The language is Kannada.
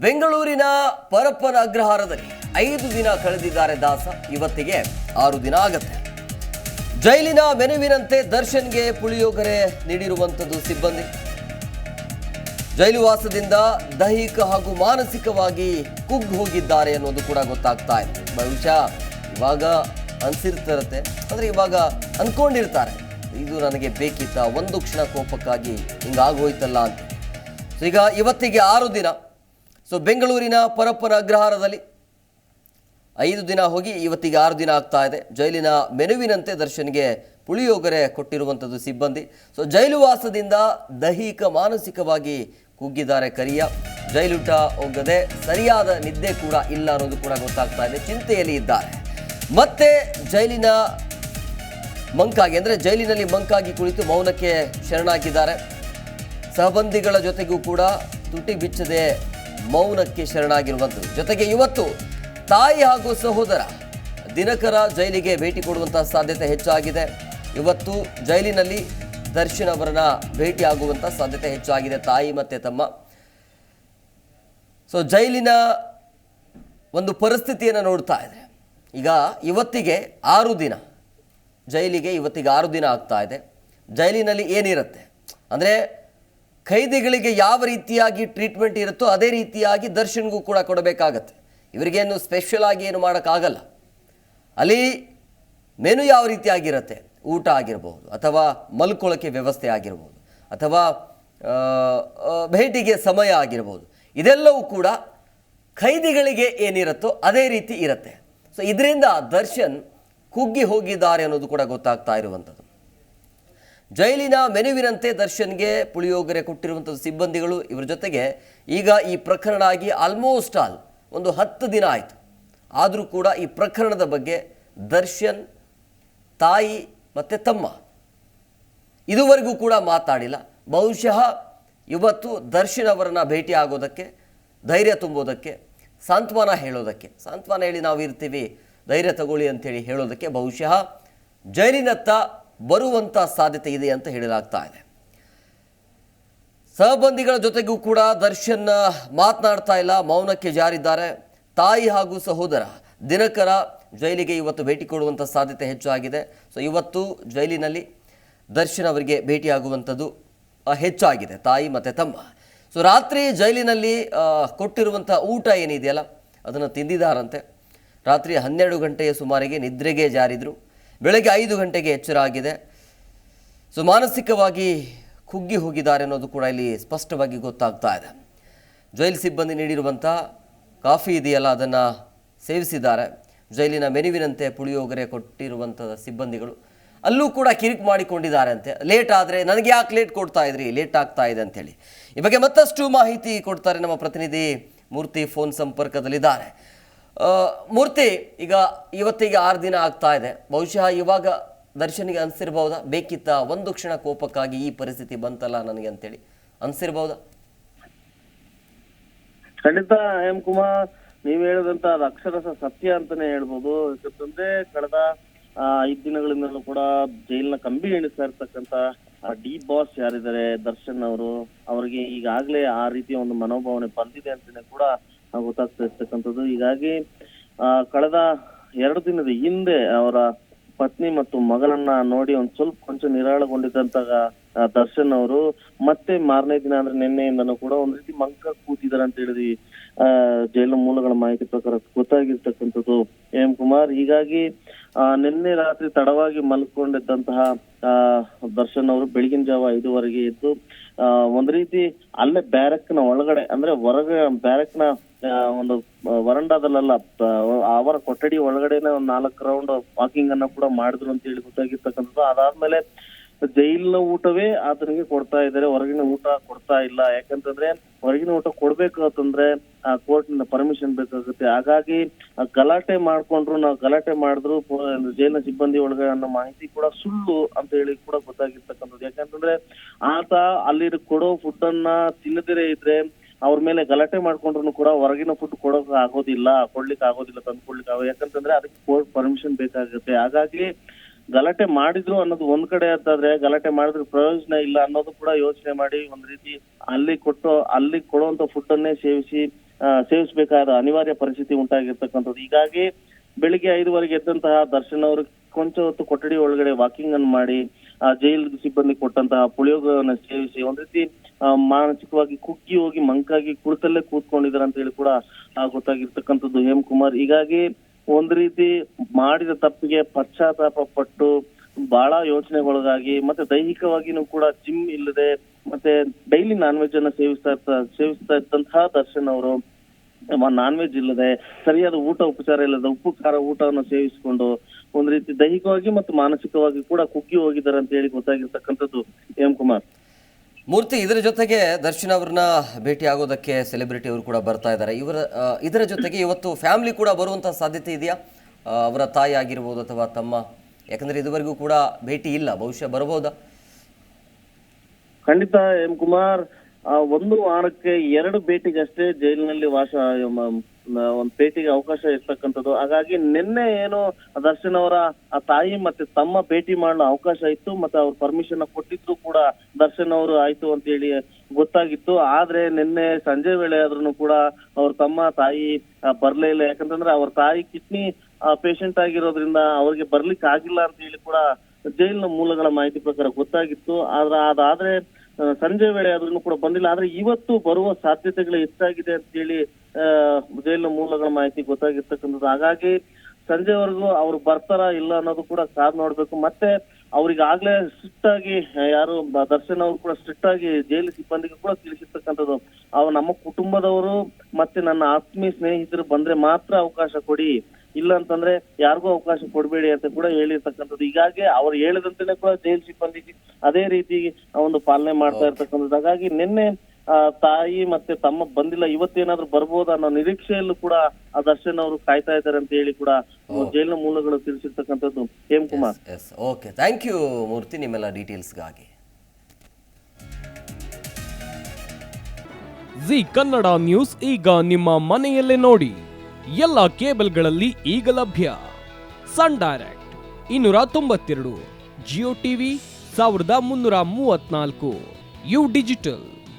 ಬೆಂಗಳೂರಿನ ಪರಪ್ಪನ ಅಗ್ರಹಾರದಲ್ಲಿ ಐದು ದಿನ ಕಳೆದಿದ್ದಾರೆ ದಾಸ. ಇವತ್ತಿಗೆ ಆರು ದಿನ ಆಗತ್ತೆ. ಜೈಲಿನ ಮೆನುವಿನಂತೆ ದರ್ಶನ್ಗೆ ಪುಳಿಯೋಗರೆ ನೀಡಿರುವಂಥದ್ದು ಸಿಬ್ಬಂದಿ. ಜೈಲುವಾಸದಿಂದ ದೈಹಿಕ ಹಾಗೂ ಮಾನಸಿಕವಾಗಿ ಕುಗ್ಗು ಹೋಗಿದ್ದಾರೆ ಅನ್ನೋದು ಕೂಡ ಗೊತ್ತಾಗ್ತಾ ಇದೆ. ಬಹುಶಃ ಇವಾಗ ಅನ್ಸಿರ್ತಿರತ್ತೆ. ಅಂದ್ರೆ ಇವಾಗ ಅನ್ಕೊಂಡಿರ್ತಾರೆ. ಇದು ನನಗೆ ಬೇಕಿತ್ತ ಒಂದು ಕ್ಷಣ ಕೋಪಕ್ಕಾಗಿ ಹಿಂಗಾಗೋಯ್ತಲ್ಲ ಅಂತ. ಈಗ ಇವತ್ತಿಗೆ ಆರು ದಿನ. ಸೊ ಬೆಂಗಳೂರಿನ ಪರಪ್ಪನ ಅಗ್ರಹಾರದಲ್ಲಿ ಐದು ದಿನ ಹೋಗಿ ಇವತ್ತಿಗೆ ಆರು ದಿನ ಆಗ್ತಾ ಇದೆ. ಜೈಲಿನ ಮೆನುವಿನಂತೆ ದರ್ಶನ್ಗೆ ಪುಳಿಯೋಗರೆ ಕೊಟ್ಟಿರುವಂಥದ್ದು ಸಿಬ್ಬಂದಿ. ಸೊ ಜೈಲುವಾಸದಿಂದ ದೈಹಿಕ, ಮಾನಸಿಕವಾಗಿ ಕುಗ್ಗಿದ್ದಾರೆ ಕರಿಯ. ಜೈಲುಟ ಹೋಗದೆ ಸರಿಯಾದ ನಿದ್ದೆ ಕೂಡ ಇಲ್ಲ ಅನ್ನೋದು ಕೂಡ ಗೊತ್ತಾಗ್ತಾ ಇದೆ. ಚಿಂತೆಯಲ್ಲಿ ಇದ್ದಾರೆ. ಮತ್ತೆ ಜೈಲಿನ ಮಂಕಾಗಿ, ಅಂದರೆ ಜೈಲಿನಲ್ಲಿ ಮಂಕಾಗಿ ಕುಳಿತು ಮೌನಕ್ಕೆ ಶರಣಾಗಿದ್ದಾರೆ. ಸಹಬಂದಿಗಳ ಜೊತೆಗೂ ಕೂಡ ತುಟಿ ಬಿಚ್ಚದೆ ಮೌನಕ್ಕೆ ಶರಣಾಗಿರುವಂಥದ್ದು. ಜೊತೆಗೆ ಇವತ್ತು ತಾಯಿ ಹಾಗೂ ಸಹೋದರ ದಿನಕರ ಜೈಲಿಗೆ ಭೇಟಿ ಕೊಡುವಂತಹ ಸಾಧ್ಯತೆ ಹೆಚ್ಚಾಗಿದೆ. ಇವತ್ತು ಜೈಲಿನಲ್ಲಿ ದರ್ಶನ್ ಅವರನ್ನ ಭೇಟಿಯಾಗುವಂಥ ಸಾಧ್ಯತೆ ಹೆಚ್ಚಾಗಿದೆ. ತಾಯಿ ಮತ್ತೆ ತಮ್ಮ. ಸೊ ಜೈಲಿನ ಒಂದು ಪರಿಸ್ಥಿತಿಯನ್ನು ನೋಡ್ತಾ ಇದೆ ಈಗ ಇವತ್ತಿಗೆ ಆರು ದಿನ, ಜೈಲಿಗೆ ಇವತ್ತಿಗೆ ಆರು ದಿನ ಆಗ್ತಾ ಇದೆ. ಜೈಲಿನಲ್ಲಿ ಏನಿರುತ್ತೆ? ಅಂದರೆ ಖೈದಿಗಳಿಗೆ ಯಾವ ರೀತಿಯಾಗಿ ಟ್ರೀಟ್ಮೆಂಟ್ ಇರುತ್ತೋ ಅದೇ ರೀತಿಯಾಗಿ ದರ್ಶನ್ಗೂ ಕೂಡ ಕೊಡಬೇಕಾಗತ್ತೆ. ಇವರಿಗೇನು ಸ್ಪೆಷಲ್ ಆಗಿ ಏನು ಮಾಡೋಕ್ಕಾಗಲ್ಲ. ಅಲ್ಲಿ ಮೆನು ಯಾವ ರೀತಿಯಾಗಿರುತ್ತೆ? ಊಟ ಆಗಿರ್ಬೋದು, ಅಥವಾ ಮಲ್ಕೊಳ್ಳೋಕ್ಕೆ ವ್ಯವಸ್ಥೆ ಆಗಿರ್ಬೋದು, ಅಥವಾ ಭೇಟಿಗೆ ಸಮಯ ಆಗಿರ್ಬೋದು, ಇದೆಲ್ಲವೂ ಕೂಡ ಖೈದಿಗಳಿಗೆ ಏನಿರುತ್ತೋ ಅದೇ ರೀತಿ ಇರುತ್ತೆ. ಸೊ ಇದರಿಂದ ದರ್ಶನ್ ಕುಗ್ಗಿ ಹೋಗಿದ್ದಾರೆ ಅನ್ನೋದು ಕೂಡ ಗೊತ್ತಾಗ್ತಾ ಇರುವಂಥದ್ದು. ಜೈಲಿನ ಮೆನುವಿನಂತೆ ದರ್ಶನ್ಗೆ ಪುಳಿಯೋಗರೆ ಕೊಟ್ಟಿರುವಂಥ ಸಿಬ್ಬಂದಿಗಳು. ಇವರ ಜೊತೆಗೆ ಈಗ ಈ ಪ್ರಕರಣ ಆಗಿ ಆಲ್ಮೋಸ್ಟ್ ಆಲ್ ಒಂದು ಹತ್ತು ದಿನ ಆಯಿತು. ಆದರೂ ಕೂಡ ಈ ಪ್ರಕರಣದ ಬಗ್ಗೆ ದರ್ಶನ್, ತಾಯಿ ಮತ್ತು ತಮ್ಮ ಇದುವರೆಗೂ ಕೂಡ ಮಾತಾಡಿಲ್ಲ. ಬಹುಶಃ ಇವತ್ತು ದರ್ಶನ್ ಅವರನ್ನು ಭೇಟಿ ಆಗೋದಕ್ಕೆ, ಧೈರ್ಯ ತುಂಬೋದಕ್ಕೆ, ಸಾಂತ್ವನ ಹೇಳೋದಕ್ಕೆ, ಸಾಂತ್ವನ ಹೇಳಿ ನಾವು ಇರ್ತೀವಿ, ಧೈರ್ಯ ತಗೊಳ್ಳಿ ಅಂತೇಳಿ ಹೇಳೋದಕ್ಕೆ ಬಹುಶಃ ಜೈಲಿನತ್ತ ಬರುವಂಥ ಸಾಧ್ಯತೆ ಇದೆ ಅಂತ ಹೇಳಲಾಗ್ತಾ ಇದೆ. ಸಹಬಂದಿಗಳ ಜೊತೆಗೂ ಕೂಡ ದರ್ಶನ್ ಮಾತನಾಡ್ತಾ ಇಲ್ಲ, ಮೌನಕ್ಕೆ ಜಾರಿದ್ದಾರೆ. ತಾಯಿ ಹಾಗೂ ಸಹೋದರ ದಿನಕರ ಜೈಲಿಗೆ ಇವತ್ತು ಭೇಟಿ ಕೊಡುವಂಥ ಸಾಧ್ಯತೆ ಹೆಚ್ಚಾಗಿದೆ. ಸೊ ಇವತ್ತು ಜೈಲಿನಲ್ಲಿ ದರ್ಶನ್ ಅವರಿಗೆ ಭೇಟಿಯಾಗುವಂಥದ್ದು ಹೆಚ್ಚಾಗಿದೆ, ತಾಯಿ ಮತ್ತು ತಮ್ಮ. ಸೊ ರಾತ್ರಿ ಜೈಲಿನಲ್ಲಿ ಕೊಟ್ಟಿರುವಂಥ ಊಟ ಏನಿದೆಯಲ್ಲ, ಅದನ್ನು ತಿಂದಿದ್ದಾರಂತೆ. ರಾತ್ರಿ ಹನ್ನೆರಡು ಗಂಟೆಯ ಸುಮಾರಿಗೆ ನಿದ್ರೆಗೆ ಜಾರಿದ್ರು. ಬೆಳಗ್ಗೆ ಐದು ಗಂಟೆಗೆ ಎಚ್ಚರ ಆಗಿದೆ ಸೊ ಮಾನಸಿಕವಾಗಿ ಕುಗ್ಗಿ ಹೋಗಿದ್ದಾರೆ ಅನ್ನೋದು ಕೂಡ ಇಲ್ಲಿ ಸ್ಪಷ್ಟವಾಗಿ ಗೊತ್ತಾಗ್ತಾ ಇದೆ. ಜೈಲ್ ಸಿಬ್ಬಂದಿ ನೀಡಿರುವಂಥ ಕಾಫಿ ಇದೆಯಲ್ಲ, ಅದನ್ನು ಸೇವಿಸಿದ್ದಾರೆ. ಜೈಲಿನ ಮೆನುವಿನಂತೆ ಪುಳಿಯೋಗರೆ ಕೊಟ್ಟಿರುವಂಥ ಸಿಬ್ಬಂದಿಗಳು. ಅಲ್ಲೂ ಕೂಡ ಕಿರಿಕ್ ಮಾಡಿಕೊಂಡಿದ್ದಾರೆ ಅಂತೆ ಲೇಟ್ ಆದರೆ ನನಗೆ ಯಾಕೆ ಲೇಟ್ ಕೊಡ್ತಾ ಇದ್ರಿ? ಲೇಟ್ ಆಗ್ತಾ ಇದೆ ಅಂತೇಳಿ. ಈ ಬಗ್ಗೆ ಮತ್ತಷ್ಟು ಮಾಹಿತಿ ಕೊಡ್ತಾರೆ ನಮ್ಮ ಪ್ರತಿನಿಧಿ ಮೂರ್ತಿ ಫೋನ್ ಸಂಪರ್ಕದಲ್ಲಿದ್ದಾರೆ. ಮೂರ್ತಿ ಈಗ ಇವತ್ತಿಗೆ ಆರು ದಿನ ಆಗ್ತಾ ಇದೆ. ಬಹುಶಃ ಇವಾಗ ದರ್ಶನಿಗೆ ಅನಿಸಿರ್ಬೋದಾ? ಬೇಕಿತ್ತ? ಒಂದು ಕ್ಷಣ ಕೋಪಕ್ಕಾಗಿ ಈ ಪರಿಸ್ಥಿತಿ ಬಂತಲ್ಲ ನನಗೆ ಅಂತೇಳಿ. ಅನಿಸಿರ್ಬೋದಾ? ಖಂಡಿತ ಎಂ ಕುಮಾರ್, ನೀವ್ ಹೇಳಿದಂತ ಅದು ಅಕ್ಷರಶ ಸತ್ಯ ಅಂತಾನೆ ಹೇಳ್ಬೋದು. ಯಾಕಂತಂದ್ರೆ ಕಳೆದ ಐದ್ ದಿನಗಳಿಂದಲೂ ಕೂಡ ಜೈಲಿನ ಕಂಬಿ ಎಣಿಸ್ತಾ ಇರ್ತಕ್ಕಂತ ಡಿ ಬಾಸ್ ಯಾರಿದ್ದಾರೆ, ದರ್ಶನ್ ಅವರು, ಅವರಿಗೆ ಈಗಾಗ್ಲೇ ಆ ರೀತಿಯ ಒಂದು ಮನೋಭಾವನೆ ಬಂದಿದೆ ಅಂತಾನೆ ಕೂಡ ಗೊತ್ತಾಗ್ತಾ ಇರ್ತಕ್ಕಂಥದ್ದು ಹೀಗಾಗಿ ಆ, ಕಳೆದ ಎರಡು ದಿನದ ಹಿಂದೆ ಅವರ ಪತ್ನಿ ಮತ್ತು ಮಗನನ್ನ ನೋಡಿ ಒಂದ್ ಸ್ವಲ್ಪ ಕೊಂಚ ನಿರಾಳಗೊಂಡಿದ್ದಂತ ಆ, ದರ್ಶನ್ ಅವರು. ಮತ್ತೆ ಮಾರನೇ ದಿನ ಅಂದ್ರೆ ನಿನ್ನೆಯಿಂದನು ಕೂಡ ಒಂದ್ ರೀತಿ ಮಂಕ ಕೂತಿದ್ದಾರೆ ಅಂತ ಹೇಳಿದ್ವಿ ಆ ಜೈಲು ಮೂಲಗಳ ಮಾಹಿತಿ ಪ್ರಕಾರ ಗೊತ್ತಾಗಿರ್ತಕ್ಕಂಥದ್ದು ಎಂ ಕುಮಾರ್. ಹೀಗಾಗಿ ಆ ನಿನ್ನೆ ರಾತ್ರಿ ತಡವಾಗಿ ಮಲ್ಕೊಂಡಿದ್ದಂತಹ ಆ ದರ್ಶನ್ ಅವರು ಬೆಳಗಿನ ಜಾವ ಐದುವರೆಗೆ ಇದ್ದು ಒಂದ್ ರೀತಿ ಅಲ್ಲೇ ಬ್ಯಾರಕ್ನ ಒಳಗಡೆ ಅಂದ್ರೆ ಹೊರಗೆ ಬ್ಯಾರಕ್ನ ಆ, ಒಂದು ವರಂಡಾದಲ್ಲ ಅವರ ಕೊಠಡಿ ಒಳಗಡೆನೆ ಒಂದ್ ನಾಲ್ಕು ರೌಂಡ್ ವಾಕಿಂಗ್ ಅನ್ನ ಕೂಡ ಮಾಡಿದ್ರು ಅಂತ ಹೇಳಿ ಗೊತ್ತಾಗಿರ್ತಕ್ಕಂಥದ್ದು. ಅದಾದ್ಮೇಲೆ ಜೈಲಿನ ಊಟವೇ ಆತನಿಗೆ ಕೊಡ್ತಾ ಇದ್ದಾರೆ, ಹೊರಗಿನ ಊಟ ಕೊಡ್ತಾ ಇಲ್ಲ. ಯಾಕಂತಂದ್ರೆ ಹೊರಗಿನ ಊಟ ಕೊಡ್ಬೇಕು ಅಂತಂದ್ರೆ ಆ ಕೋರ್ಟ್ನಿಂದ ಪರ್ಮಿಷನ್ ಬೇಕಾಗುತ್ತೆ. ಹಾಗಾಗಿ ಗಲಾಟೆ ಮಾಡ್ಕೊಂಡ್ರು, ನಾವು ಗಲಾಟೆ ಮಾಡಿದ್ರು ಜೈಲಿನ ಸಿಬ್ಬಂದಿ ಒಳಗೆ ಅನ್ನೋ ಮಾಹಿತಿ ಕೂಡ ಸುಳ್ಳು ಅಂತ ಹೇಳಿ ಕೂಡ ಗೊತ್ತಾಗಿರ್ತಕ್ಕಂಥದ್ದು. ಯಾಕಂತಂದ್ರೆ ಆತ ಅಲ್ಲಿ ಕೊಡೋ ಫುಡ್ ಅನ್ನ ತಿನ್ನದಿರೇ ಇದ್ರೆ ಅವ್ರ ಮೇಲೆ ಗಲಾಟೆ ಮಾಡ್ಕೊಂಡ್ರು ಕೂಡ ಹೊರಗಿನ ಫುಡ್ ಕೊಡೋಕ್ ಆಗೋದಿಲ್ಲ, ಕೊಡ್ಲಿಕ್ಕೆ ಆಗೋದಿಲ್ಲ, ತಂದ್ಕೊಡ್ಲಿಕ್ಕೆ ಆಗೋ ಯಾಕಂತಂದ್ರೆ ಅದಕ್ಕೆ ಕೋರ್ಟ್ ಪರ್ಮಿಷನ್ ಬೇಕಾಗುತ್ತೆ. ಹಾಗಾಗಿ ಗಲಾಟೆ ಮಾಡಿದ್ರು ಅನ್ನೋದು ಒಂದ್ ಕಡೆ ಅಂತಾದ್ರೆ ಗಲಾಟೆ ಮಾಡಿದ್ರೆ ಪ್ರಯೋಜನ ಇಲ್ಲ ಅನ್ನೋದು ಕೂಡ ಯೋಚನೆ ಮಾಡಿ ಒಂದ್ ರೀತಿ ಅಲ್ಲಿ ಕೊಟ್ಟು, ಅಲ್ಲಿ ಕೊಡುವಂತ ಫುಡ್ ಅನ್ನೇ ಸೇವಿಸಿ ಸೇವಿಸಬೇಕಾದ ಅನಿವಾರ್ಯ ಪರಿಸ್ಥಿತಿ ಉಂಟಾಗಿರ್ತಕ್ಕಂಥದ್ದು. ಹೀಗಾಗಿ ಬೆಳಿಗ್ಗೆ ಐದುವರೆಗೆ ಎದ್ದಂತಹ ದರ್ಶನ್ ಅವರು ಕೊಂಚ ಹೊತ್ತು ಕೊಠಡಿ ಒಳಗಡೆ ವಾಕಿಂಗ್ ಅನ್ನು ಮಾಡಿ, ಆ ಜೈಲ್ ಸಿಬ್ಬಂದಿ ಕೊಟ್ಟಂತಹ ಪುಳಿಯೋಗರನ್ನ ಸೇವಿಸಿ ಒಂದ್ ರೀತಿ ಮಾನಸಿಕವಾಗಿ ಕುಗ್ಗಿ ಹೋಗಿ ಮಂಕಾಗಿ ಕುಳಿತಲ್ಲೇ ಕೂತ್ಕೊಂಡಿದ್ದಾರೆ ಅಂತ ಹೇಳಿ ಕೂಡ ಗೊತ್ತಾಗಿರ್ತಕ್ಕಂಥದ್ದು ಹೇಮಕುಮಾರ್. ಹೀಗಾಗಿ ಒಂದ್ ರೀತಿ ಮಾಡಿದ ತಪ್ಪಿಗೆ ಪಶ್ಚಾತ್ತಾಪ ಪಟ್ಟು ಬಹಳ ಯೋಚನೆಗೊಳಗಾಗಿ ಮತ್ತೆ ದೈಹಿಕವಾಗಿನೂ ಕೂಡ ಜಿಮ್ ಇಲ್ಲದೆ ಮತ್ತೆ ಡೈಲಿ ನಾನ್ ವೆಜ್ ಅನ್ನ ಸೇವಿಸ್ತಾ ಇರ್ತಾ, ಸೇವಿಸ್ತಾ ಇದ್ದಂತಹ ದರ್ಶನ್ ಅವರು ನಾನ್ ವೆಜ್ ಇಲ್ಲದೆ ಸರಿಯಾದ ಊಟ ಉಪಚಾರ ಇಲ್ಲದೆ ಉಪ್ಪು, ಖಾರ ಊಟವನ್ನು ಸೇವಿಸಿಕೊಂಡು ಒಂದ್ ರೀತಿ ದೈಹಿಕವಾಗಿ ಮತ್ತು ಮಾನಸಿಕವಾಗಿ ಕೂಡ ಕುಗ್ಗಿ ಹೋಗಿದ್ದಾರೆ ಅಂತ ಹೇಳಿ ಗೊತ್ತಾಗಿರ್ತಕ್ಕಂಥದ್ದು ಎಂ ಕುಮಾರ್. ಮೂರ್ತಿ, ಇದರ ಜೊತೆಗೆ ದರ್ಶನ್ ಅವ್ರನ್ನ ಭೇಟಿ ಆಗೋದಕ್ಕೆ ಸೆಲೆಬ್ರಿಟಿ ಅವರು ಕೂಡ ಬರ್ತಾ ಇದ್ದಾರೆ ಇವರ ಇದರ ಜೊತೆಗೆ ಇವತ್ತು ಫ್ಯಾಮಿಲಿ ಕೂಡ ಬರುವಂತಹ ಸಾಧ್ಯತೆ ಇದೆಯಾ? ಅವರ ತಾಯಿ ಆಗಿರ್ಬೋದು ಅಥವಾ ತಮ್ಮ, ಯಾಕಂದ್ರೆ ಇದುವರೆಗೂ ಕೂಡ ಭೇಟಿ ಇಲ್ಲ, ಬಹುಶಃ ಬರಬಹುದಾ ಖಂಡಿತ ಎಂ ಕುಮಾರ್ ಒಂದು ವಾರಕ್ಕೆ ಎರಡು ಭೇಟಿಗಷ್ಟೇ ಜೈಲಿನಲ್ಲಿ ವಾಸ ಒಂದ್ ಭೇಟಿಗೆ ಅವಕಾಶ ಇರ್ತಕ್ಕಂಥದ್ದು. ಹಾಗಾಗಿ ನಿನ್ನೆ ಏನು ದರ್ಶನ್ ಅವರ, ಆ ತಾಯಿ ಮತ್ತೆ ತಮ್ಮ ಭೇಟಿ ಮಾಡಲು ಅವಕಾಶ ಇತ್ತು ಮತ್ತೆ ಅವ್ರ ಪರ್ಮಿಷನ್ ಕೊಟ್ಟಿದ್ರು ಕೂಡ ದರ್ಶನ್ ಅವರು ಆಯ್ತು ಅಂತ ಹೇಳಿ ಗೊತ್ತಾಗಿತ್ತು. ಆದ್ರೆ ನಿನ್ನೆ ಸಂಜೆ ವೇಳೆ ಆದ್ರೂ ಕೂಡ ಅವ್ರ ತಮ್ಮ ತಾಯಿ ಬರ್ಲೇ ಇಲ್ಲ. ಯಾಕಂತಂದ್ರೆ ಅವ್ರ ತಾಯಿ ಕಿಡ್ನಿ ಪೇಷಂಟ್ ಆಗಿರೋದ್ರಿಂದ ಅವ್ರಿಗೆ ಬರ್ಲಿಕ್ಕೆ ಆಗಿಲ್ಲ ಅಂತ ಹೇಳಿ ಕೂಡ ಜೈಲಿನ ಮೂಲಗಳ ಮಾಹಿತಿ ಪ್ರಕಾರ ಗೊತ್ತಾಗಿತ್ತು. ಆದ್ರೆ ಅದಾದ್ರೆ ಸಂಜೆ ವೇಳೆ ಆದ್ರೂ ಕೂಡ ಬಂದಿಲ್ಲ. ಆದ್ರೆ ಇವತ್ತು ಬರುವ ಸಾಧ್ಯತೆಗಳು ಹೆಚ್ಚಾಗಿದೆ ಅಂತ ಹೇಳಿ ಜೈಲಿನ ಮೂಲಗಳ ಮಾಹಿತಿ ಗೊತ್ತಾಗಿರ್ತಕ್ಕಂಥದ್ದು. ಹಾಗಾಗಿ ಸಂಜೆವರೆಗೂ ಅವ್ರು ಬರ್ತಾರ ಇಲ್ಲ ಅನ್ನೋದು ಕೂಡ ಕಾದ್ ನೋಡ್ಬೇಕು. ಮತ್ತೆ ಅವ್ರಿಗಾಗ್ಲೇ ಸ್ಟ್ರಿಕ್ಟ್ ಆಗಿ ಯಾರು ದರ್ಶನ್ ಅವರು ಕೂಡ ಸ್ಟ್ರಿಕ್ಟ್ ಆಗಿ ಜೈಲು ಸಿಬ್ಬಂದಿಗೆ ಕೂಡ ತಿಳಿಸಿರ್ತಕ್ಕಂಥದ್ದು. ಅವ್ ನಮ್ಮ ಕುಟುಂಬದವರು ಮತ್ತೆ ನನ್ನ ಆತ್ಮೀಯ ಸ್ನೇಹಿತರು ಬಂದ್ರೆ ಮಾತ್ರ ಅವಕಾಶ ಕೊಡಿ. ಇಲ್ಲ ಅಂತಂದ್ರೆ ಯಾರಿಗೂ ಅವಕಾಶ ಕೊಡಬೇಡಿ ಅಂತ ಕೂಡ ಹೇಳಿರ್ತಕ್ಕಂಥದ್ದು. ಹೀಗಾಗಿ ಅವ್ರು ಹೇಳಿದಂತೆನೆ ಕೂಡ ಜೈಲು ಸಿಬ್ಬಂದಿ ಅದೇ ರೀತಿ ಒಂದು ಪಾಲನೆ ಮಾಡ್ತಾ ಇರ್ತಕ್ಕಂಥದ್ದು. ಹಾಗಾಗಿ ನಿನ್ನೆ ತಾಯಿ ಮತ್ತೆ ತಮ್ಮ ಬಂದಿಲ್ಲ ಇವತ್ತೇನಾದ್ರೂ ಬರ್ಬೋದು ಅನ್ನೋ ನಿರೀಕ್ಷೆಯಲ್ಲೂ ಕೂಡ ಆ ದರ್ಶನ್ ಅವರು ಕಾಯ್ತಾ ಇದ್ದಾರೆ ಅಂತ ಹೇಳಿ ಕೂಡ ಜೈಲಿನ ಮೂಲಗಳು ತಿಳಿಸಿರ್ತಕ್ಕಂಥದ್ದು. Hem Kumar. Yes okay thank you Murthy ನಿಮ್ಮೆಲ್ಲ ಡೀಟೇಲ್ಸ್ಗಾಗಿ ಜಿ ಕನ್ನಡ ನ್ಯೂಸ್ ಈಗ ನಿಮ್ಮ ಮನೆಯಲ್ಲೇ ನೋಡಿ. ಎಲ್ಲ ಕೇಬಲ್ಗಳಲ್ಲಿ ಈಗ ಲಭ್ಯ. ಸನ್ ಡೈರೆಕ್ಟ್ ಇನ್ನೂರ ತೊಂಬತ್ತೆರಡು ಜಿಯೋ ಟಿವಿ ಸಾವಿರದ ಮುನ್ನೂರ ಮೂವತ್ನಾಲ್ಕು ಯು ಡಿಜಿಟಲ್